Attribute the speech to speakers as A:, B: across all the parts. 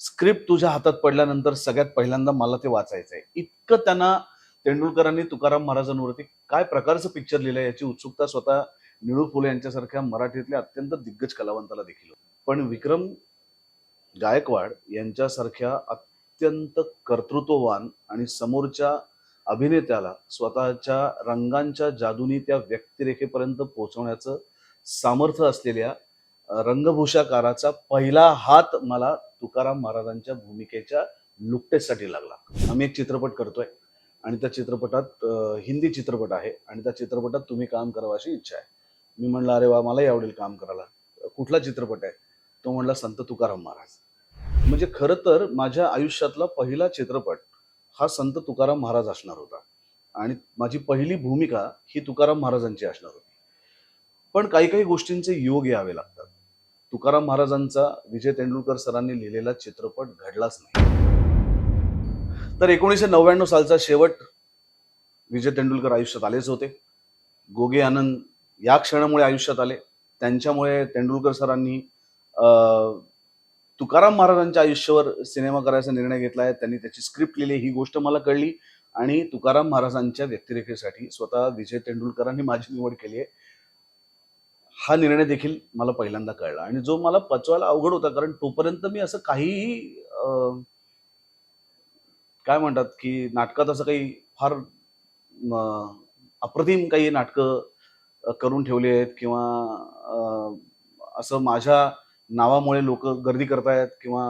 A: Script तुझ्या हातात पडल्यानंतर सगळ्यात पहिल्यांदा मला ते वाचायचं आहे इतकं त्यांना तेंडुलकरांनी तुकाराम महाराजांवरती काय प्रकारचं पिक्चर लिहिलं याची उत्सुकता स्वतः निळू फुले यांच्यासारख्या मराठीतल्या अत्यंत दिग्गज कलावंताला देखील पण विक्रम गायकवाड यांच्यासारख्या अत्यंत कर्तृत्ववान आणि समोरच्या अभिनेत्याला स्वतःच्या रंगांच्या जादूनी त्या व्यक्तिरेखेपर्यंत पोहोचवण्याचं सामर्थ्य असलेल्या रंगभूषाकाराचा पहिला हात मला तुकाराम महाराजांच्या भूमिकेच्या लुकटेसाठी लागला. आम्ही एक चित्रपट करतोय आणि त्या चित्रपटात हिंदी चित्रपट आहे आणि त्या चित्रपटात तुम्ही काम करावं अशी इच्छा आहे. मी म्हणलं अरे वा मलाही आवडेल काम करायला. कुठला चित्रपट आहे? तो म्हणला संत तुकाराम महाराज. म्हणजे खरं तर माझ्या आयुष्यातला पहिला चित्रपट हा संत तुकाराम महाराज असणार होता. आणि माझी पहिली भूमिका ही तुकाराम महाराजांची असणार होती. पण काही काही गोष्टींचे योग यावे लागतात. तुकाराम महाराजांचा विजय तेंडुलकर सरांनी लिहिलेला चित्रपट घडलाच नाही. तर एकोणीसशे नव्याण्णव सालचा शेवट विजय तेंडुलकर आयुष्यात आलेच होते. गोगे आनंद या क्षणामुळे आयुष्यात आले. त्यांच्यामुळे तेंडुलकर सरांनी अं, तुकाराम महाराजांच्या आयुष्यावर सिनेमा करायचा निर्णय घेतला आहे. त्यांनी त्याची स्क्रिप्ट लिहिली ही गोष्ट मला कळली. आणि तुकाराम महाराजांच्या व्यक्तिरेखेसाठी स्वतः विजय तेंडुलकरांनी माझी निवड केली आहे. हा निर्णय देखील मला पहिल्यांदा कळला. आणि जो मला पचवायला अवघड होता कारण तोपर्यंत मी असं काहीही काय म्हणतात की नाटकात असं काही फार अप्रतिम काही नाटकं करून ठेवली आहेत किंवा असं माझ्या नावामुळे लोक गर्दी करतायत किंवा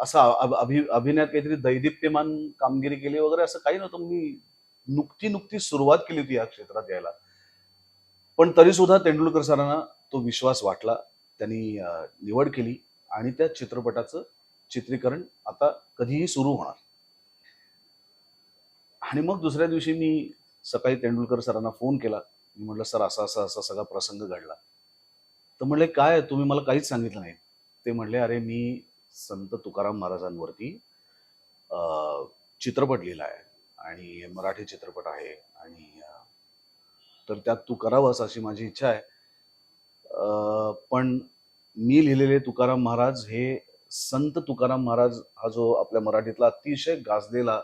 A: असं अभ- अभि अभिनयात काहीतरी दैदिप्यमान कामगिरी केली वगैरे असं काही नव्हतं. मी नुकती नुकती सुरुवात केली होती या क्षेत्रात यायला. पण तरी सुद्धा तेंडुलकर सरांना तो विश्वास वाटला. त्यांनी निवड केली आणि त्या चित्रपटाचं चित्रीकरण आता कधीही सुरू होणार. आणि मग दुसऱ्या दिवशी मी सकाळी तेंडुलकर सरांना फोन केला. मी म्हटलं सर असा असा असा सगळा प्रसंग घडला. तर म्हणले काय? तुम्ही मला काहीच सांगितलं नाही. ते म्हणले अरे मी संत तुकाराम महाराजांवरती चित्रपट लिहिला आहे आणि मराठी चित्रपट आहे आणि तर त्यात तू करावंस अशी माझी इच्छा आहे. पण मी लिहिलेले तुकाराम महाराज हे संत तुकाराम महाराज हा जो आपल्या मराठीतला अतिशय गाजलेला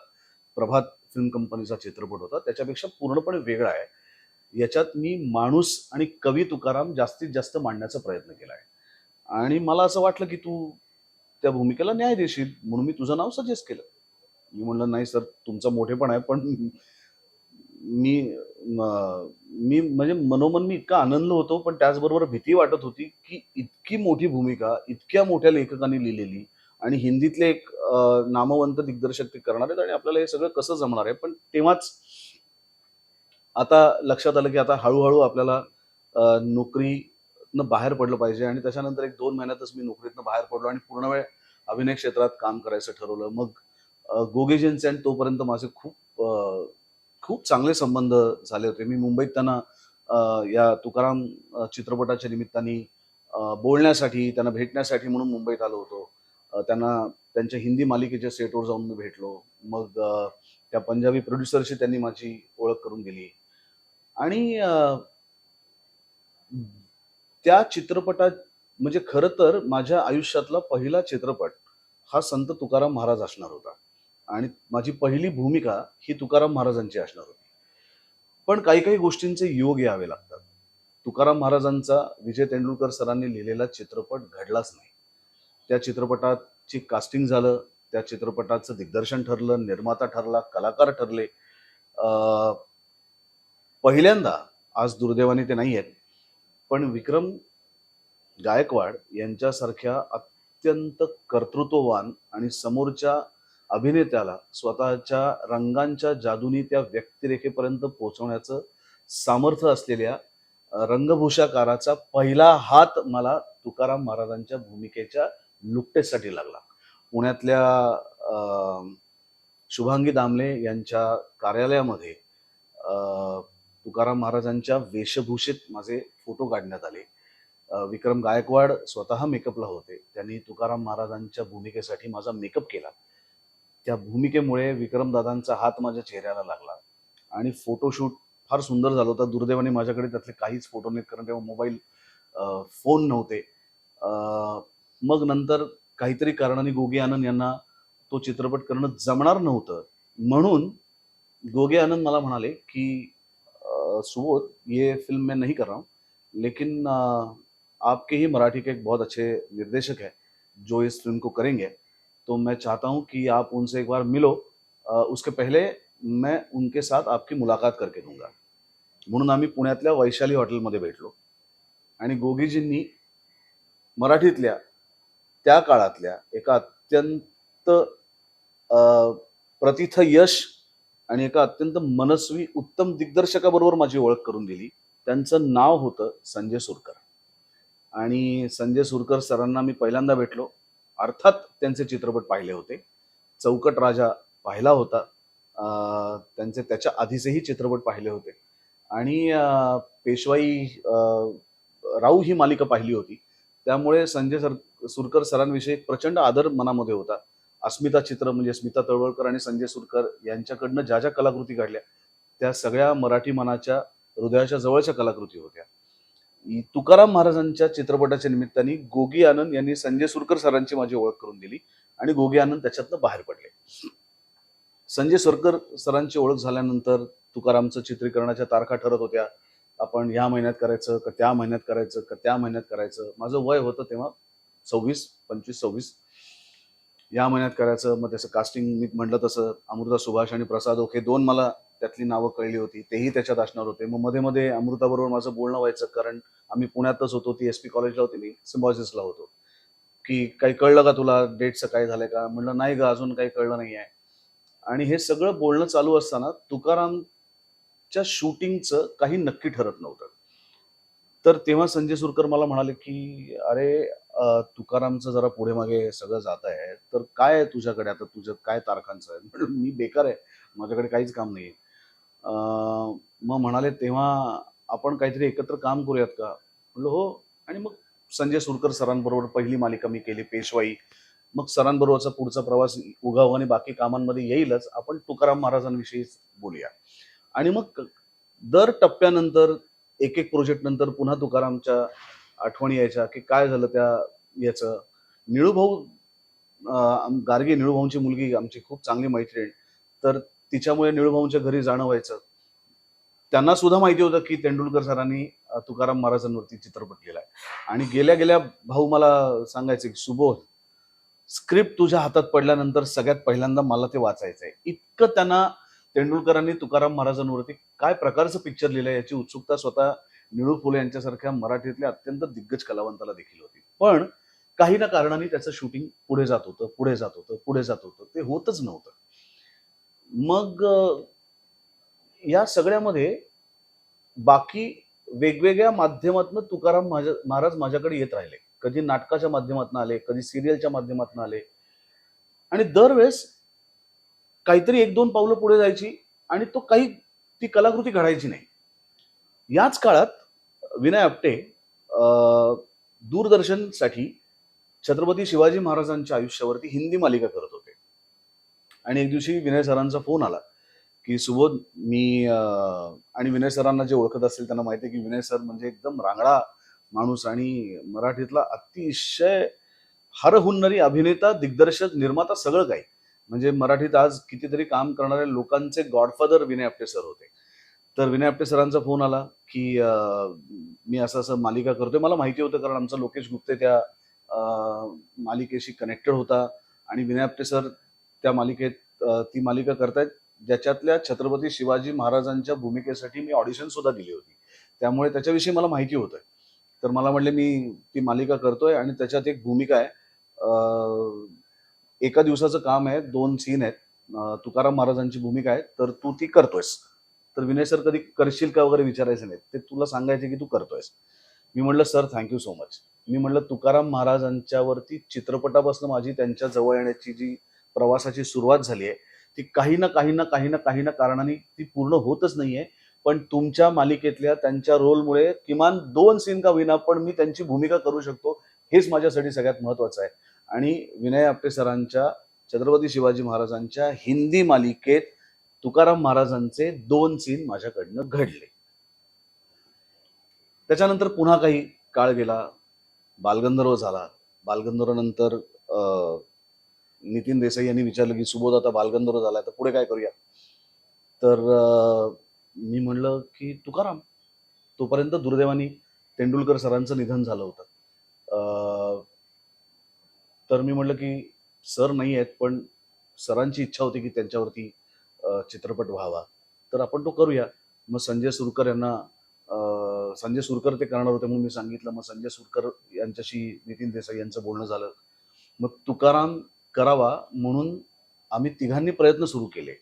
A: प्रभात फिल्म कंपनीचा चित्रपट होता त्याच्यापेक्षा पूर्णपणे वेगळा आहे. याच्यात मी माणूस आणि कवी तुकाराम जास्तीत जास्त मांडण्याचा प्रयत्न केला आहे. आणि मला असं वाटलं की तू त्या भूमिकेला न्याय देशील म्हणून मी तुझं नाव सजेस्ट केलं. मी म्हणलं नाही सर तुमचा मोठेपण आहे पण मी मी म्हणजे मनोमन मी इतका आनंद होतो पण त्याचबरोबर भीती वाटत होती की इतकी मोठी भूमिका इतक्या मोठ्या लेखकांनी लिहिलेली आणि हिंदीतले एक नामवंत दिग्दर्शक ते करणार आहेत आणि आपल्याला हे सगळं कसं जमणार आहे. पण तेव्हाच आता लक्षात आलं की आता हळूहळू आपल्याला नोकरीतनं बाहेर पडलं पाहिजे आणि त्याच्यानंतर एक दोन महिन्यातच मी नोकरीतनं बाहेर पडलो आणि पूर्ण वेळ अभिनय क्षेत्रात काम करायचं ठरवलं. मग अं, अँड आणि तोपर्यंत माझे खूप अं, खूप चांगले संबंध झाले होते. मी मुंबईत त्यांना या तुकाराम चित्रपटाच्या निमित्ताने बोलण्यासाठी त्यांना भेटण्यासाठी म्हणून मुंबईत आलो होतो. त्यांना त्यांच्या हिंदी मालिकेच्या सेटवर जाऊन मी भेटलो. मग त्या पंजाबी प्रोड्युसरशी त्यांनी माझी ओळख करून दिली. आणि त्या चित्रपटात म्हणजे खरं तर माझ्या आयुष्यातला पहिला चित्रपट हा संत तुकाराम महाराज असणार होता. आणि माझी पहिली भूमिका ही तुकाराम महाराजांची असणार होती. पण काही काही गोष्टींचे योग यावे लागतात. तुकाराम महाराजांचा विजय तेंडुलकर सरांनी लिहिलेला चित्रपट घडलाच नाही. त्या चित्रपटाची कास्टिंग झालं त्या चित्रपटाचं दिग्दर्शन ठरलं निर्माता ठरला कलाकार ठरले. अं, पहिल्यांदा आज दुर्दैवाने ते नाही आहेत. पण विक्रम गायकवाड यांच्यासारख्या अत्यंत कर्तृत्ववान आणि समोरच्या अभिनेत्याला स्वतःच्या रंगांच्या जादूनी त्या व्यक्तिरेखेपर्यंत पोहोचवण्याचं सामर्थ्य असलेल्या रंगभूषाकाराचा पहिला हात मला तुकाराम महाराजांच्या भूमिकेच्या लुकटेसाठी लागला. पुण्यातल्या शुभांगी दामले यांच्या कार्यालयामध्ये तुकाराम महाराजांच्या वेशभूषेत माझे फोटो काढण्यात आले. विक्रम गायकवाड स्वतः मेकअपला होते. त्यांनी तुकाराम महाराजांच्या भूमिकेसाठी माझा मेकअप केला. त्या भूमिकेमुळे विक्रमदादांचा हात माझ्या चेहऱ्याला लागला. आणि फोटोशूट फार सुंदर झालं होतं. दुर्दैवाने माझ्याकडे त्यातले काहीच फोटो नाहीत कारण तेव्हा मोबाईल फोन नव्हते. मग नंतर काहीतरी कारणाने गोगे आनंद यांना तो चित्रपट करणं जमणार नव्हतं. म्हणून गोगे आनंद मला म्हणाले की सुबोध ये फिल्म मैं नहीं कर रहा हूँ. लेकिन आपके ही मराठी के एक बहुत अच्छे निर्देशक है जो इस फिल्म को करेंगे. तो मैं चाहता हूँ कि आप उनसे एक बार मिलो। उसके पहले मैं उनके साथ आपकी मुलाकात करके दूंगा। म्हणून आम्ही पुण्यातल्या वैशाली हॉटेलमध्ये भेटलो आणि गोगीजींनी मराठीतल्या त्या काळातल्या एका अत्यंत प्रतिथ यश आणि एका अत्यंत मनस्वी उत्तम दिग्दर्शकाबरोबर माझी ओळख करून दिली. त्यांचं नाव होतं संजय सुरकर. आणि संजय सुरकर सरांना मी पहिल्यांदा भेटलो. अर्थात त्यांचे चित्रपट पाहिले होते. चौकट राजा पाहिला होता. त्यांचे त्याच्या आधीचेही चित्रपट पाहिले होते. आणि पेशवाई राऊ ही मालिका पाहिली होती. त्यामुळे संजय सर सुरकर सरांविषयी प्रचंड आदर मनामध्ये होता. अस्मिता चित्र म्हणजे स्मिता तळवळकर आणि संजय सुरकर यांच्याकडनं ज्या ज्या कलाकृती घडल्या त्या सगळ्या मराठी मनाच्या हृदयाच्या जवळच्या कलाकृती होत्या. तुकाराम महाराजांच्या चित्रपटाच्या निमित्ताने गोगी आनंद यांनी संजय सुरकर सरांची माझी ओळख करून दिली आणि गोगी आनंद त्याच्यातनं बाहेर पडले. संजय सुरकर सरांची ओळख झाल्यानंतर तुकारामचं चित्रीकरणाच्या तारखा ठरत होत्या. आपण ह्या महिन्यात करायचं का त्या महिन्यात करायचं का त्या महिन्यात करायचं. माझं वय होतं तेव्हा सव्वीस पंचवीस सव्वीस. या महिन्यात करायचं मग त्याचं कास्टिंग मी म्हटलं तसं अमृता सुभाष आणि प्रसाद ओके हे दोन मला त्यातली नावं कळली होती तेही त्याच्यात असणार होते. मग मध्ये मध्ये अमृताबरोबर माझं बोलणं व्हायचं कारण आम्ही पुण्यातच होतो ती एस पी कॉलेजला होती मी सिम्बॉसिसला होतो. की काही कळलं का तुला डेटचं काय झालंय का? म्हणलं नाही ग अजून काही कळलं नाही आहे आणि हे सगळं बोलणं चालू असताना तुकारामच्या शूटिंगचं काही नक्की ठरत नव्हतं. तर तेव्हा संजय सुरकर मला म्हणाले की अरे तुकारामचं जरा पुढे मागे सगळं जात आहे तर काय आहे तुझ्याकडे? आता तुझं काय तारखांचं आहे? मी बेकार आहे. माझ्याकडे काहीच काम नाही मग म्हणाले तेव्हा आपण काहीतरी एकत्र काम करूयात का? म्हणलं हो. आणि मग संजय सुरकर सरांबरोबर पहिली मालिका मी केली पेशवाई. मग सरांबरोबरचा पुढचा प्रवास उगाव आणि बाकी कामांमध्ये येईलच. आपण तुकाराम महाराजांविषयी बोलूया. आणि मग दर टप्प्यानंतर एक एक प्रोजेक्ट नंतर पुन्हा तुकारामच्या आठवणी यायच्या की काय झालं त्या याचं. निळूभाऊ गार्गी निळूभाऊंची मुलगी आमची खूप चांगली मैत्रीण. तर तिच्यामुळे निळूभाऊंच्या घरी जाणं व्हायचं. त्यांना सुद्धा माहिती होतं की तेंडुलकर सरांनी तुकाराम महाराजांवरती चित्रपट लिहिलाय आणि गेल्या गेल्या भाऊ मला सांगायचे की सुबोध स्क्रिप्ट तुझ्या हातात पडल्यानंतर सगळ्यात पहिल्यांदा मला ते वाचायचंय. इतकं त्यांना तेंडुलकरांनी तुकाराम महाराजांवरती काय प्रकारचं पिक्चर लिहिलंय याची उत्सुकता स्वतः निळू फुले यांच्यासारख्या मराठीतल्या अत्यंत दिग्गज कलावंताला देखील होती. पण काही ना कारणाने त्याचं शूटिंग पुढे जात होतं पुढे जात होतं पुढे जात होतं. ते होतच नव्हतं. मग या सगळ्यामध्ये बाकी वेगवेगळ्या माध्यमातून तुकाराम माझ्या महाराज माझ्याकडे येत राहिले. कधी नाटकाच्या माध्यमातून आले कधी सिरियलच्या माध्यमातून आले. आणि दरवेळेस काहीतरी एक दोन पावलं पुढे जायची आणि तो काही ती कलाकृती घडायची नाही. याच काळात विनय आपटे दूरदर्शनसाठी छत्रपती शिवाजी महाराजांच्या आयुष्यावरती हिंदी मालिका करत होते. आणि एक दिवशी विनय सरांचा फोन आला की सुबोध मी आणि विनय सरांना जे ओळखत असेल त्यांना माहिती आहे की विनय सर म्हणजे एकदम रांगडा माणूस आणि मराठीतला अतिशय हरहुन्नरी अभिनेता दिग्दर्शक निर्माता सगळं काही. म्हणजे मराठीत आज कितीतरी काम करणाऱ्या लोकांचे गॉडफादर विनय आपटे सर होते. तर विनय आपटे सरांचा फोन आला की मी असं असं मालिका करतोय. मला माहिती होतं कारण आमचा लोकेश गुप्ते त्या मालिकेशी कनेक्टेड होता आणि विनय आपटे सर त्या मालिकेत ती मालिका करतायत. ज्याच्यातल्या छत्रपती शिवाजी महाराजांच्या भूमिकेसाठी मी ऑडिशन सुद्धा दिली होती. त्यामुळे त्याच्याविषयी मला माहिती होतं तर मला म्हणले मी ती मालिका करतोय आणि त्याच्यात एक भूमिका आहे. एका दिवसाचं काम आहे. दोन सीन आहेत. तुकाराम महाराजांची भूमिका आहे. तर तू ती करतोयस. तर विनय सर कधी करशील का वगैरे विचारायचं नाही ते तुला सांगायचे की तू करतोयस. मी म्हटलं sir thank you so much मी म्हटलं तुकाराम महाराजांच्यावरती चित्रपटापासून माझी त्यांच्या जवळ येण्याची जी प्रवासाची सुरुवात झाली आहे ती काही ना काही ना काही ना काही ना कारणाने ती पूर्ण होतच नाहीये. पण तुमच्या मालिकेतल्या त्यांच्या रोलमुळे किमान दोन सीन का विना पण मी त्यांची भूमिका करू शकतो हेच माझ्यासाठी सगळ्यात महत्वाचं आहे. आणि विनय आपटे सरांच्या छत्रपती शिवाजी महाराजांच्या हिंदी मालिकेत तुकाराम महाराजांचे दोन सीन माझ्याकडनं घडले. त्याच्यानंतर पुन्हा काही काळ गेला बालगंधर्व झाला. बालगंधर्वनंतर अं, नितीन देसाई यांनी विचारलं की सुबोध आता बालगंधर्व झाला तर पुढे काय करूया? तर मी म्हणलं की तुकाराम तोपर्यंत दुर्दैवानी तेंडुलकर सरांचं निधन झालं होतं. अं, तर मी म्हणलं की सर नाही आहेत पण सरांची इच्छा होती की त्यांच्यावरती चित्रपट व्हावा. तर आपण तो करूया. मग संजय सुरकर यांना संजय सुरकर ते करणार होते म्हणून मी सांगितलं. मग संजय सुरकर यांच्याशी नितीन देसाई यांचं बोलणं झालं. मग तुकाराम करावा म्हणून आम्ही तिघांनी प्रयत्न सुरू केले.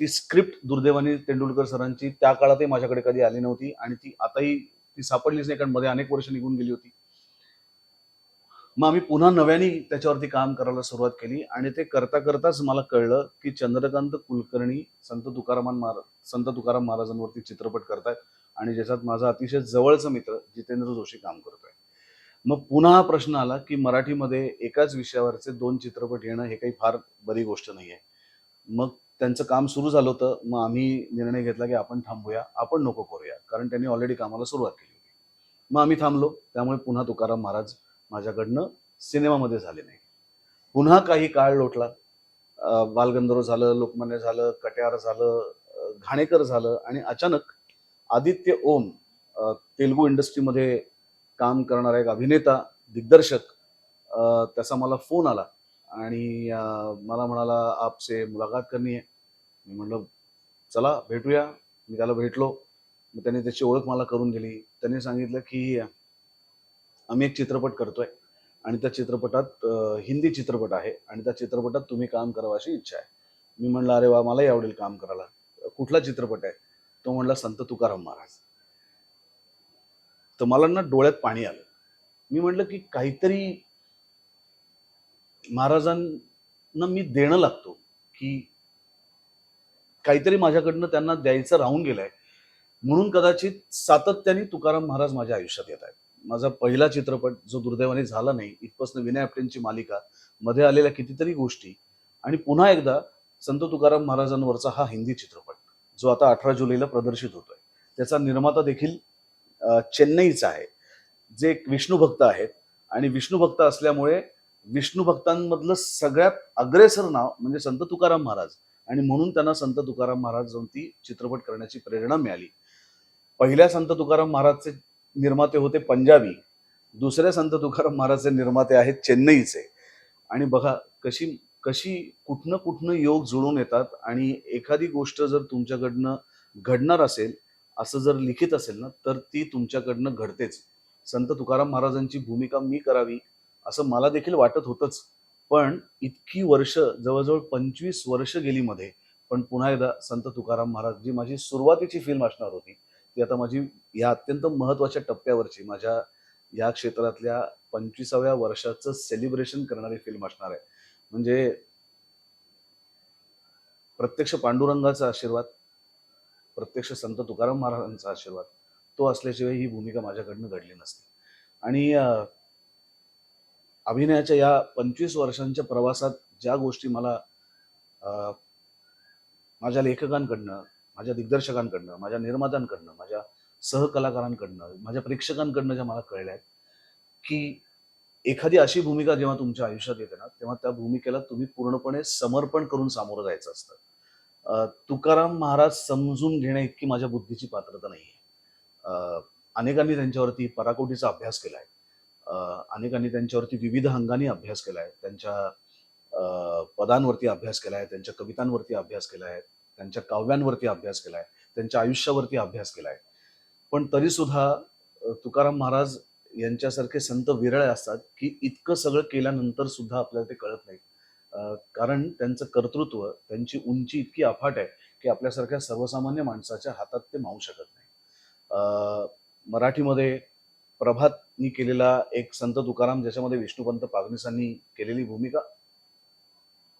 A: ती स्क्रिप्ट दुर्दैवानी तेंडुलकर सरांची त्या काळातही माझ्याकडे कधी आली नव्हती आणि ती आताही ती सापडलीच नाही कारण मध्ये अनेक वर्ष निघून गेली होती. मग आम्ही पुन्हा नव्याने त्याच्यावरती काम करायला सुरुवात केली आणि ते करता करताच मला कळलं की चंद्रकांत कुलकर्णी संत तुकारामान महाराज संत तुकाराम महाराजांवरती चित्रपट करतायत आणि ज्याच्यात माझा अतिशय जवळचा मित्र जितेंद्र जोशी काम करतोय. मग पुन्हा हा प्रश्न आला की मराठीमध्ये एकाच विषयावरचे दोन चित्रपट येणं हे काही फार बरी गोष्ट नाही आहे मग त्यांचं काम सुरू झालं होतं मग आम्ही निर्णय घेतला की आपण थांबूया आपण नको करूया कारण त्यांनी ऑलरेडी कामाला सुरुवात केली होती. मग आम्ही थांबलो त्यामुळे पुन्हा तुकाराम महाराज माझ्याकडनं सिनेमामध्ये झाले नाही. पुन्हा काही काळ लोटला. बालगंधर्व झालं लोकमान्य झालं कट्यार झालं घाणेकर झालं आणि अचानक आदित्य ओम तेलगू तेलुगू इंडस्ट्रीमध्ये काम करणारा एक अभिनेता दिग्दर्शक त्याचा मला फोन आला आणि मला म्हणाला आपसे मुलाखत करणी आहे मी म्हटलं चला भेटूया. मी त्याला भेटलो. मग त्याने त्याची ओळख मला करून दिली. त्याने सांगितलं की आम्ही एक चित्रपट करतोय आणि त्या चित्रपटात हिंदी चित्रपट आहे आणि त्या चित्रपटात तुम्ही काम करावं अशी इच्छा आहे. मी म्हणलं अरे वा मलाही आवडेल काम करायला. कुठला चित्रपट आहे? तो म्हणला संत तुकाराम महाराज. तर मला ना डोळ्यात पाणी आलं. मी म्हटलं की काहीतरी महाराजांना मी देणं लागतो की काहीतरी माझ्याकडनं त्यांना द्यायचं राहून गेलंय. म्हणून कदाचित सातत्याने तुकाराम महाराज माझ्या आयुष्यात येत आहेत. माझा पहिला चित्रपट जो दुर्दैवाने झाला नाही इथपासून विनय आपटेंची मालिका मध्ये आलेल्या कितीतरी गोष्टी आणि पुन्हा एकदा संत तुकाराम महाराजांवरचा हा हिंदी चित्रपट जो आता अठरा जुलैला प्रदर्शित होतोय. त्याचा निर्माता देखील चेन्नईचा आहे. जे एक विष्णू भक्त आहेत आणि विष्णू भक्त असल्यामुळे विष्णू भक्तांमधलं सगळ्यात अग्रेसर नाव म्हणजे संत तुकाराम महाराज आणि म्हणून त्यांना संत तुकाराम महाराज जाऊन ती चित्रपट करण्याची प्रेरणा मिळाली. पहिल्या संत तुकाराम महाराजचे निर्माते होते पंजाबी. दुसऱ्या संत तुकाराम महाराजचे निर्माते आहेत चेन्नईचे. आणि बघा कशी कशी कुठनं कुठनं योग जुळून येतात आणि एखादी गोष्ट जर तुमच्याकडनं घडणार असेल असं जर लिखित असेल ना तर ती तुमच्याकडनं घडतेच. संत तुकाराम महाराजांची भूमिका मी करावी असं मला देखील वाटत होतंच. पण इतकी वर्ष जवळजवळ पंचवीस वर्ष गेली मध्ये पण पुन्हा एकदा संत तुकाराम महाराज जी माझी सुरुवातीची फिल्म असणार होती. ती आता माझी या अत्यंत महत्त्वाच्या टप्प्यावरची माझ्या या क्षेत्रातल्या पंचवीसाव्या वर्षाचं सेलिब्रेशन करणारी फिल्म असणार आहे. म्हणजे प्रत्यक्ष पांडुरंगाचा आशीर्वाद प्रत्यक्ष संत तुकाराम महाराजांचा आशीर्वाद तो असल्याशिवाय ही भूमिका माझ्याकडनं घडली नसते. आणि अभिनयाच्या या पंचवीस वर्षांच्या प्रवासात ज्या गोष्टी मला अं, माझ्या लेखकांकडनं माझ्या दिग्दर्शकांकडनं माझ्या निर्मात्यांकडनं माझ्या सहकलाकारांकडनं माझ्या प्रेक्षकांकडनं ज्या मला कळल्या आहेत की एखादी अशी भूमिका जेव्हा तुमच्या आयुष्यात येते ना तेव्हा त्या भूमिकेला तुम्ही पूर्णपणे समर्पण करून सामोरं जायचं असतं. तुकाराम महाराज समजून घेणे इतकी माझ्या बुद्धीची पात्रता नाही आहे अनेकांनी त्यांच्यावरती पराकोटीचा अभ्यास केला आहे अनेकांनी त्यांच्यावरती विविध अंगांनी अभ्यास केला आहे त्यांच्या पदांवरती अभ्यास केला आहे त्यांच्या कवितांवरती अभ्यास केला आहे त्यांच्या काव्यांवरती अभ्यास केलाय त्यांच्या आयुष्यावरती अभ्यास केलाय. पण तरी सुद्धा तुकाराम महाराज यांच्यासारखे संत विरळे असतात की इतकं सगळं केल्यानंतर सुद्धा आपल्याला ते कळत नाही कारण त्यांचं कर्तृत्व त्यांची उंची इतकी अफाट आहे की आपल्यासारख्या सर्वसामान्य माणसाच्या हातात ते मावू शकत नाही अं, मराठीमध्ये प्रभातनी केलेला एक संत तुकाराम ज्याच्यामध्ये विष्णुपंत पागनिसांनी केलेली भूमिका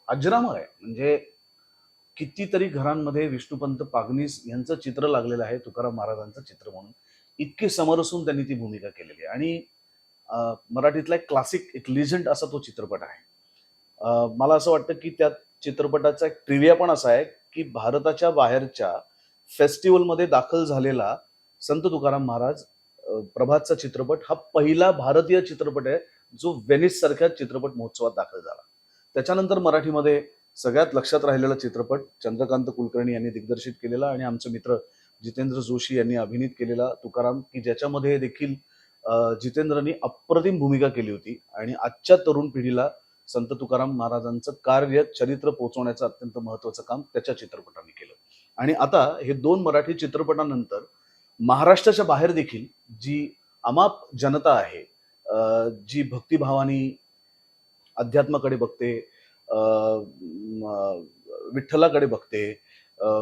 A: अजरामर आहे. म्हणजे कितीतरी घरांमध्ये विष्णुपंत पागनीस यांचं चित्र लागलेलं आहे तुकाराम महाराजांचं चित्र म्हणून. इतके समरसून त्यांनी ती भूमिका केलेली आहे. आणि मराठीतला एक क्लासिक एक लिजंड असा तो चित्रपट आहे. मला असं वाटतं की त्या चित्रपटाचा एक ट्रिव्हिया पण असा आहे की भारताच्या बाहेरच्या फेस्टिवलमध्ये दाखल झालेला संत तुकाराम महाराज प्रभातचा चित्रपट हा पहिला भारतीय चित्रपट आहे जो व्हेनिस सारख्या चित्रपट महोत्सवात दाखल झाला. त्याच्यानंतर मराठीमध्ये सगळ्यात लक्षात राहिलेला चित्रपट चंद्रकांत कुलकर्णी यांनी दिग्दर्शित केलेला आणि आमचे मित्र जितेंद्र जोशी यांनी अभिनीत केलेला तुकाराम की ज्याच्यामध्ये देखील जितेंद्रनी अप्रतिम भूमिका केली होती. आणि आजच्या तरुण पिढीला संत तुकाराम महाराजांचं कार्य चरित्र पोहोचवण्याचं अत्यंत महत्वाचं काम त्याच्या चित्रपटाने केलं. आणि आता हे दोन मराठी चित्रपटानंतर महाराष्ट्राच्या बाहेर देखील जी अमाप जनता आहे जी भक्तिभावानी अध्यात्माकडे बघते विठ्ठलाकडे बघते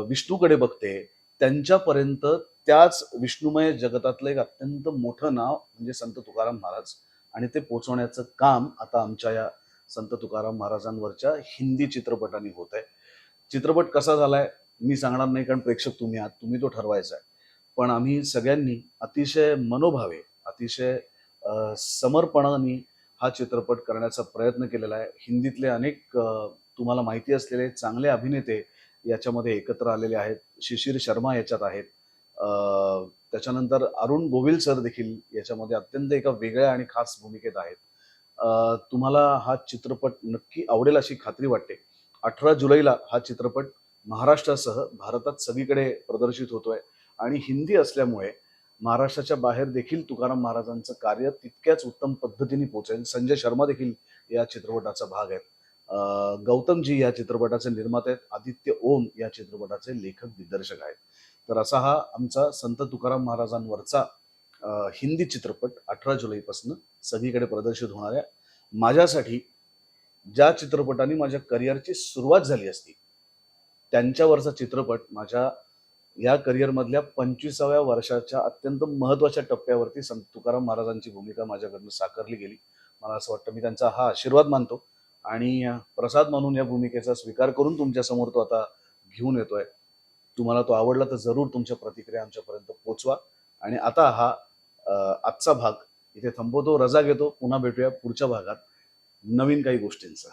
A: विष्णूकडे बघते. त्यांच्यापर्यंत त्याच विष्णुमय जगतातलं एक अत्यंत मोठं नाव म्हणजे संत तुकाराम महाराज. आणि ते पोचवण्याचं काम आता आमच्या या संत तुकाराम महाराजांवरच्या हिंदी चित्रपटाने होत आहे. चित्रपट कसा झालाय मी सांगणार नाही कारण प्रेक्षक तुम्ही आहात तुम्ही तो ठरवायचा आहे. पण आम्ही सगळ्यांनी अतिशय मनोभावे अतिशय समर्पणाने हा चित्रपट करण्याचा प्रयत्न केलेला आहे. हिंदीतले अनेक तुम्हाला माहिती असलेले चांगले अभिनेते याच्यामध्ये एकत्र आलेले आहेत. शिशिर शर्मा याच्यात आहेत. त्याच्यानंतर अरुण गोविल सर देखील याच्यामध्ये अत्यंत एका वेगळ्या आणि खास भूमिकेत आहेत. तुम्हाला हा चित्रपट नक्की आवडेल अशी खात्री वाटते. अठरा जुलैला हा चित्रपट महाराष्ट्रासह भारतात सगळीकडे प्रदर्शित होतोय. आणि हिंदी असल्यामुळे महाराष्ट्राच्या बाहेर देखील तुकाराम महाराजांचं कार्य तितक्याच उत्तम पद्धतीने पोचेल संजय शर्मा देखील या चित्रपटाचा भाग आहेत. गौतमजी या चित्रपटाचे निर्माते आहेत. आदित्य ओम या चित्रपटाचे लेखक दिग्दर्शक आहेत. तर असा हा आमचा संत तुकाराम महाराजांवरचा हिंदी चित्रपट अठरा जुलैपासून सगळीकडे प्रदर्शित होणाऱ्या माझ्यासाठी ज्या चित्रपटाने माझ्या करिअरची सुरुवात झाली असती त्यांच्यावरचा चित्रपट माझ्या या करिअरमधल्या पंचवीसाव्या वर्षाच्या अत्यंत महत्त्वाच्या टप्प्यावरती संत तुकाराम महाराजांची भूमिका माझ्याकडनं साकारली गेली. मला असं वाटतं मी त्यांचा हा आशीर्वाद मानतो. आणि प्रसाद म्हणून या भूमिकेचा स्वीकार करून तुमच्यासमोर तो आता घेऊन येतोय. तुम्हाला तो आवडला तर जरूर तुमच्या प्रतिक्रिया आमच्यापर्यंत पोचवा. आणि आता हा आजचा भाग इथे थांबवतो रजा घेतो. पुन्हा भेटूया पुढच्या भागात. नवीन काही गोष्टींसह.